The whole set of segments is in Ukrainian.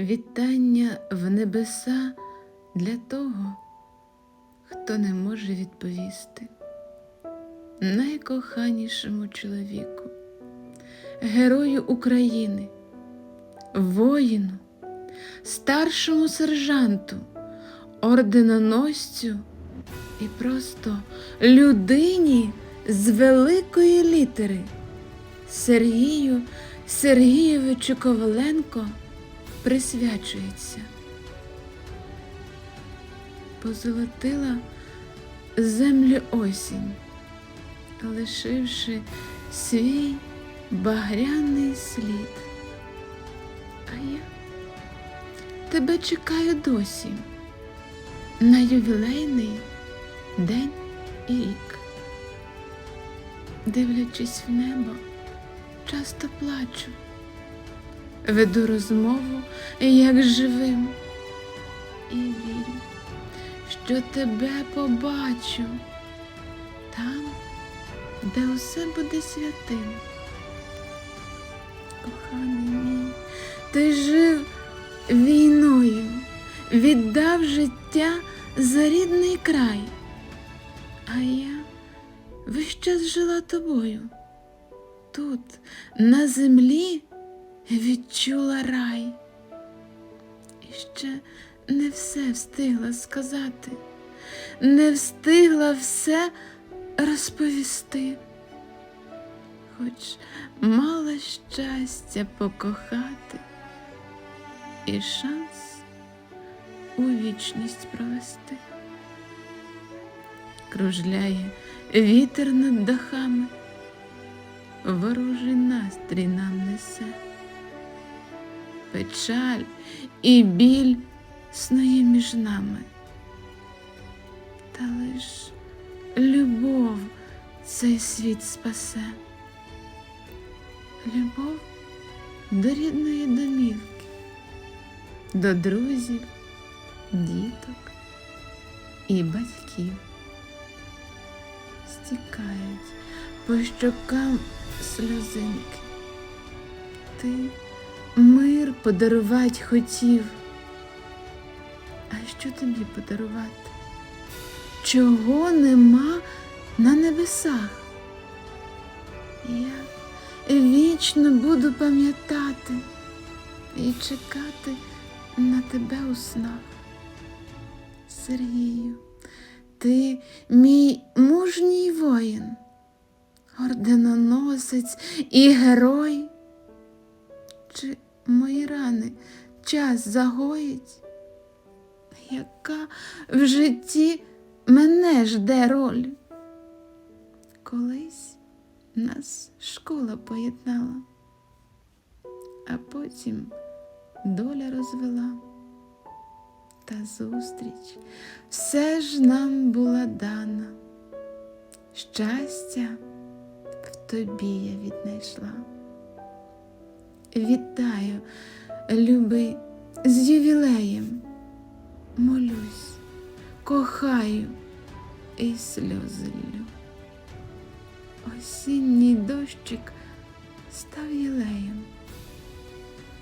Вітання в небеса для того, хто не може відповісти. Найкоханішому чоловіку, герою України, воїну, старшому сержанту, орденоносцю і просто людині з великої літери Сергію Сергійовичу Коваленко присвячується. Позолотила землю осінь, лишивши свій багряний слід. А я тебе чекаю досі на ювілейний день і рік. Дивлячись в небо, часто плачу, веду розмову як живим і вірю, що тебе побачу там, де усе буде святим. Коханий мій, ти жив війною, віддав життя за рідний край, а я весь час жила тобою. Тут, на землі, відчула рай. І ще не все встигла сказати, не встигла все розповісти, хоч мала щастя покохати і шанс у вічність провести. Кружляє вітер над дахами, ворожий настрій нам несе, печаль і біль снує між нами, та лиш любов цей світ спасе, любов до рідної домівки, до друзів, діток і батьків. Стікають по щокам сльозинки. Ти мир подарувати хотів. А що тобі подарувати? Чого нема на небесах? Я вічно буду пам'ятати і чекати на тебе у снах. Сергію, ти мій мужній воїн, орденоносець і герой. Чи мої рани час загоїть? Яка в житті мене жде роль? Колись нас школа поєднала, а потім доля розвела. Та зустріч все ж нам була дана. Щастя в тобі я віднайшла. Вітаю, любий, з ювілеєм, молюсь, кохаю і сльози. Осінній дощик став єлеєм,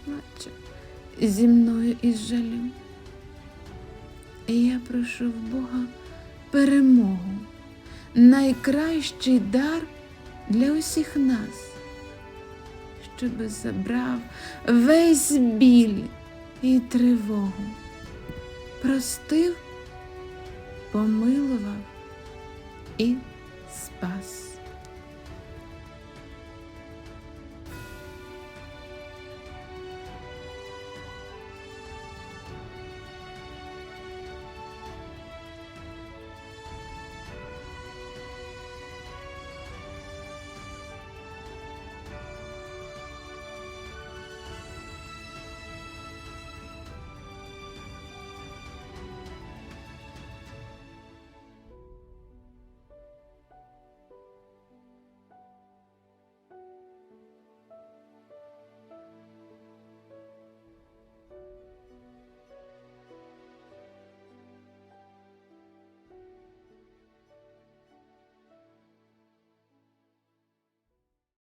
плаче зі мною із жалю. І я прошу в Бога перемогу, найкращий дар для усіх нас, щоби забрав весь біль і тривогу, простив, помилував і спас.